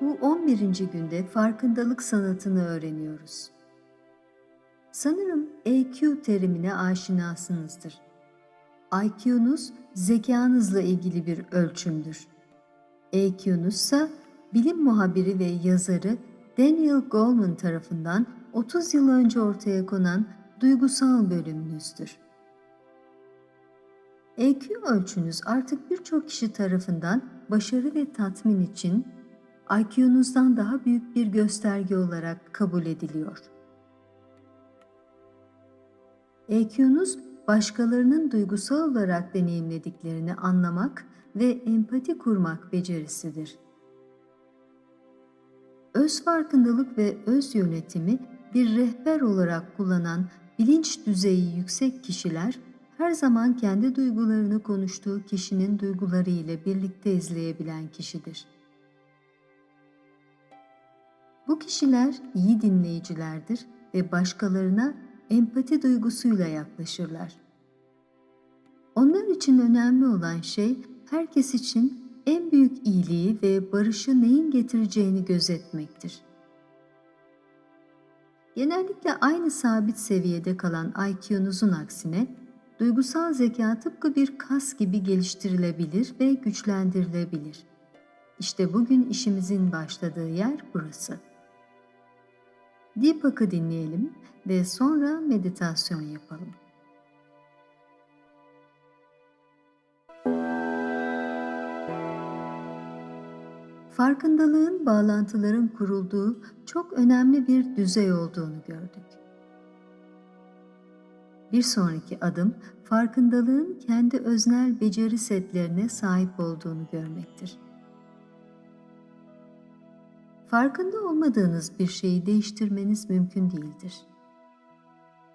Bu 11. günde farkındalık sanatını öğreniyoruz. Sanırım EQ terimine aşinasınızdır. IQ'nuz zekanızla ilgili bir ölçümdür. EQ'nuz bilim muhabiri ve yazarı Daniel Goleman tarafından 30 yıl önce ortaya konan duygusal bölümünüzdür. EQ ölçünüz artık birçok kişi tarafından başarı ve tatmin için IQ'nuzdan daha büyük bir gösterge olarak kabul ediliyor. EQ'nuz başkalarının duygusal olarak deneyimlediklerini anlamak ve empati kurmak becerisidir. Öz farkındalık ve öz yönetimi bir rehber olarak kullanan bilinç düzeyi yüksek kişiler her zaman kendi duygularını konuştuğu kişinin duyguları ile birlikte izleyebilen kişidir. Bu kişiler iyi dinleyicilerdir ve başkalarına empati duygusuyla yaklaşırlar. Onlar için önemli olan şey herkes için en büyük iyiliği ve barışı neyin getireceğini gözetmektir. Genellikle aynı sabit seviyede kalan IQ'nuzun aksine duygusal zeka tıpkı bir kas gibi geliştirilebilir ve güçlendirilebilir. İşte bugün işimizin başladığı yer burası. Deepak'ı dinleyelim ve sonra meditasyon yapalım. Farkındalığın bağlantıların kurulduğu çok önemli bir düzey olduğunu gördük. Bir sonraki adım farkındalığın kendi öznel beceri setlerine sahip olduğunu görmektir. Farkında olmadığınız bir şeyi değiştirmeniz mümkün değildir.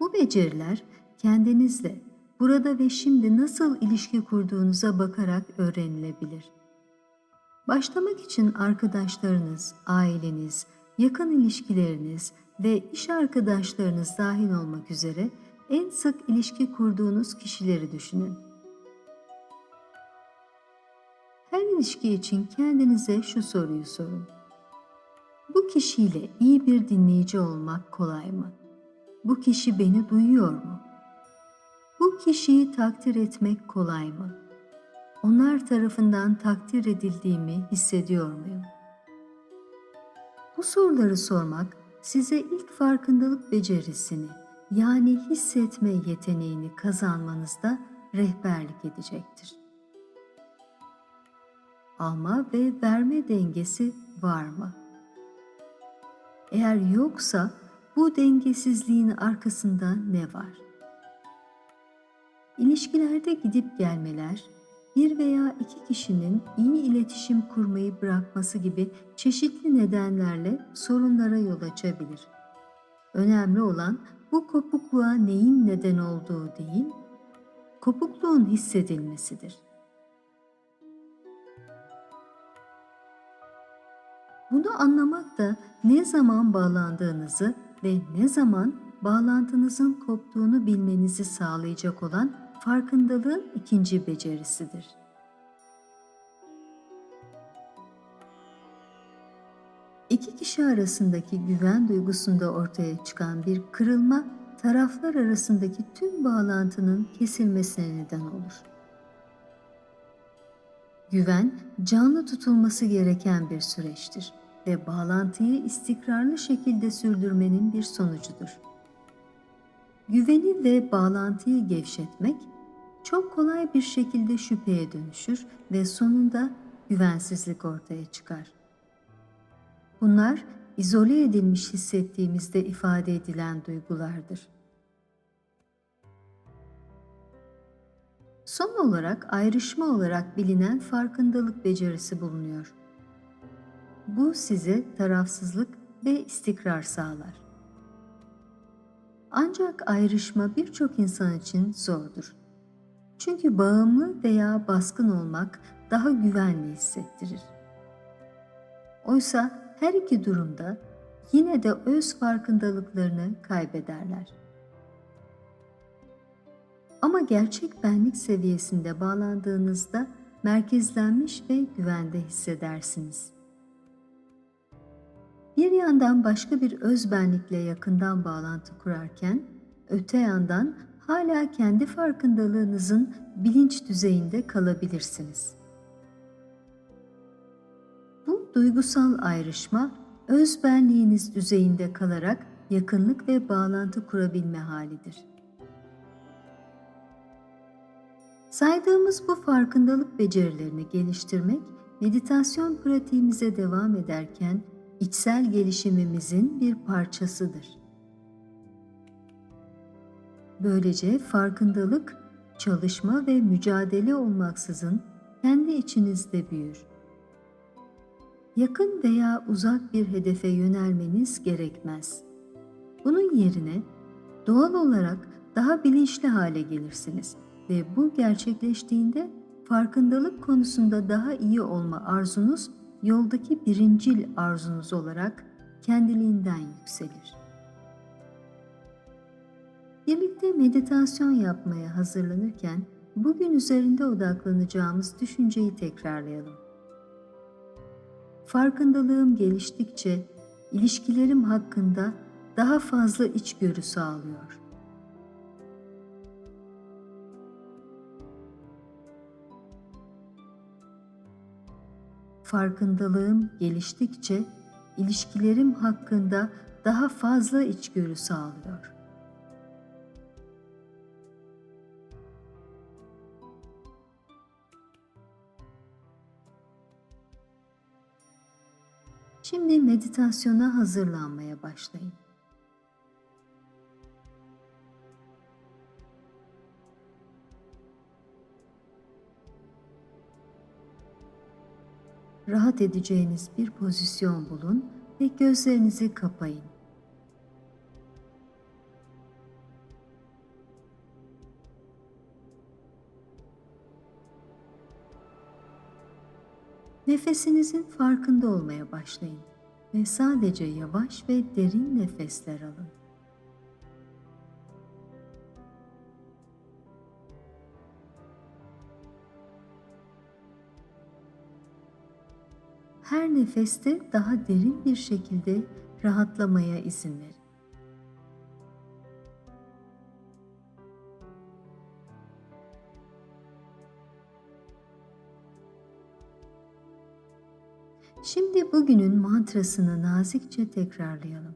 Bu beceriler kendinizle burada ve şimdi nasıl ilişki kurduğunuza bakarak öğrenilebilir. Başlamak için arkadaşlarınız, aileniz, yakın ilişkileriniz ve iş arkadaşlarınız dahil olmak üzere en sık ilişki kurduğunuz kişileri düşünün. Her ilişki için kendinize şu soruyu sorun. Bu kişiyle iyi bir dinleyici olmak kolay mı? Bu kişi beni duyuyor mu? Bu kişiyi takdir etmek kolay mı? Onlar tarafından takdir edildiğimi hissediyor muyum? Bu soruları sormak size ilk farkındalık becerisini yani hissetme yeteneğini kazanmanızda rehberlik edecektir. Alma ve verme dengesi var mı? Eğer yoksa bu dengesizliğin arkasında ne var? İlişkilerde gidip gelmeler, bir veya iki kişinin iyi iletişim kurmayı bırakması gibi çeşitli nedenlerle sorunlara yol açabilir. Önemli olan bu kopukluğa neyin neden olduğu değil, kopukluğun hissedilmesidir. Bunu anlamak da ne zaman bağlandığınızı ve ne zaman bağlantınızın koptuğunu bilmenizi sağlayacak olan farkındalığın ikinci becerisidir. İki kişi arasındaki güven duygusunda ortaya çıkan bir kırılma taraflar arasındaki tüm bağlantının kesilmesine neden olur. Güven canlı tutulması gereken bir süreçtir ve bağlantıyı istikrarlı şekilde sürdürmenin bir sonucudur. Güveni ve bağlantıyı gevşetmek çok kolay bir şekilde şüpheye dönüşür ve sonunda güvensizlik ortaya çıkar. Bunlar izole edilmiş hissettiğimizde ifade edilen duygulardır. Son olarak ayrışma olarak bilinen farkındalık becerisi bulunuyor. Bu size tarafsızlık ve istikrar sağlar. Ancak ayrışma birçok insan için zordur. Çünkü bağımlı veya baskın olmak daha güvenli hissettirir. Oysa her iki durumda yine de öz farkındalıklarını kaybederler. Ama gerçek benlik seviyesinde bağlandığınızda merkezlenmiş ve güvende hissedersiniz. Bir yandan başka bir özbenlikle yakından bağlantı kurarken, öte yandan hala kendi farkındalığınızın bilinç düzeyinde kalabilirsiniz. Bu duygusal ayrışma özbenliğiniz düzeyinde kalarak yakınlık ve bağlantı kurabilme halidir. Saydığımız bu farkındalık becerilerini geliştirmek meditasyon pratiğimize devam ederken içsel gelişimimizin bir parçasıdır. Böylece farkındalık, çalışma ve mücadele olmaksızın kendi içinizde büyür. Yakın veya uzak bir hedefe yönelmeniz gerekmez. Bunun yerine doğal olarak daha bilinçli hale gelirsiniz ve bu gerçekleştiğinde farkındalık konusunda daha iyi olma arzunuz yoldaki birincil arzunuz olarak kendiliğinden yükselir. Birlikte meditasyon yapmaya hazırlanırken bugün üzerinde odaklanacağımız düşünceyi tekrarlayalım. Farkındalığım geliştikçe ilişkilerim hakkında daha fazla içgörü sağlıyor. Farkındalığım geliştikçe ilişkilerim hakkında daha fazla içgörü sağlıyor. Şimdi meditasyona hazırlanmaya başlayın. Rahat edeceğiniz bir pozisyon bulun ve gözlerinizi kapayın. Nefesinizin farkında olmaya başlayın ve sadece yavaş ve derin nefesler alın. Her nefeste daha derin bir şekilde rahatlamaya izin verin. Şimdi bugünün mantrasını nazikçe tekrarlayalım.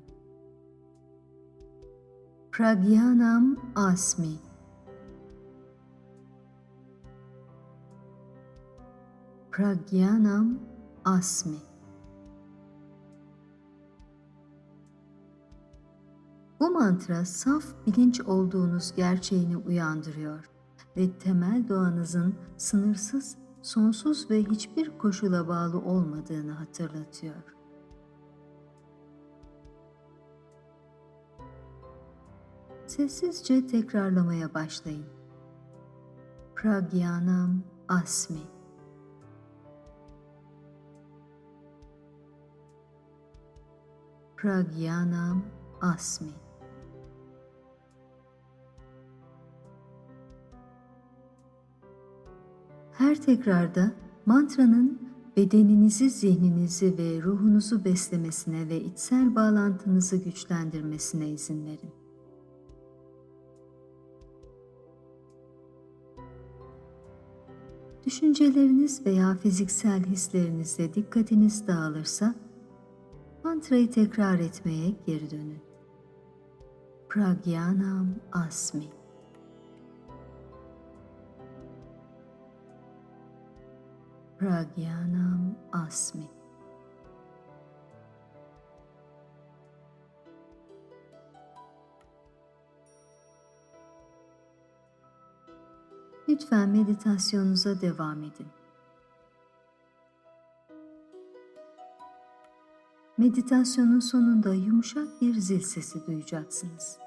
Pragyanam Asmi Pragyanam Asmi Bu mantra saf bilinç olduğunuz gerçeğini uyandırıyor ve temel doğanızın sınırsız sonsuz ve hiçbir koşula bağlı olmadığını hatırlatıyor. Sessizce tekrarlamaya başlayın. Pragyanam Asmi Pragyanam Asmi Her tekrarda mantranın bedeninizi, zihninizi ve ruhunuzu beslemesine ve içsel bağlantınızı güçlendirmesine izin verin. Düşünceleriniz veya fiziksel hislerinizle dikkatiniz dağılırsa mantrayı tekrar etmeye geri dönün. Pragyanam Asmi Pragyanam Asmi. Lütfen meditasyonunuza devam edin. Meditasyonun sonunda yumuşak bir zil sesi duyacaksınız.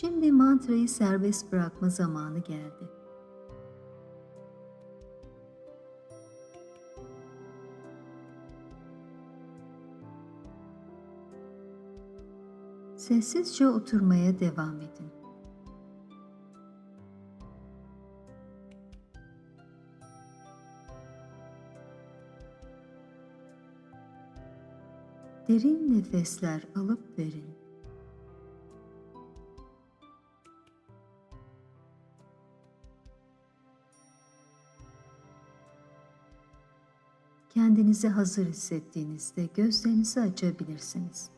Şimdi mantrayı serbest bırakma zamanı geldi. Sessizce oturmaya devam edin. Derin nefesler alıp verin. Kendinizi hazır hissettiğinizde gözlerinizi açabilirsiniz.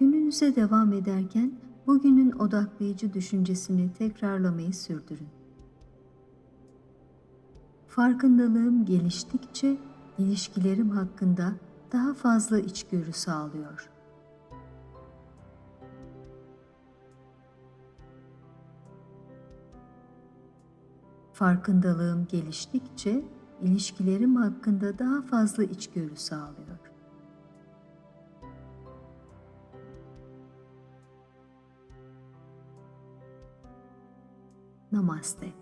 Gününüze devam ederken bugünün odaklayıcı düşüncesini tekrarlamayı sürdürün. Farkındalığım geliştikçe ilişkilerim hakkında daha fazla içgörü sağlıyor. Farkındalığım geliştikçe ilişkilerim hakkında daha fazla içgörü sağlıyor. Namaste.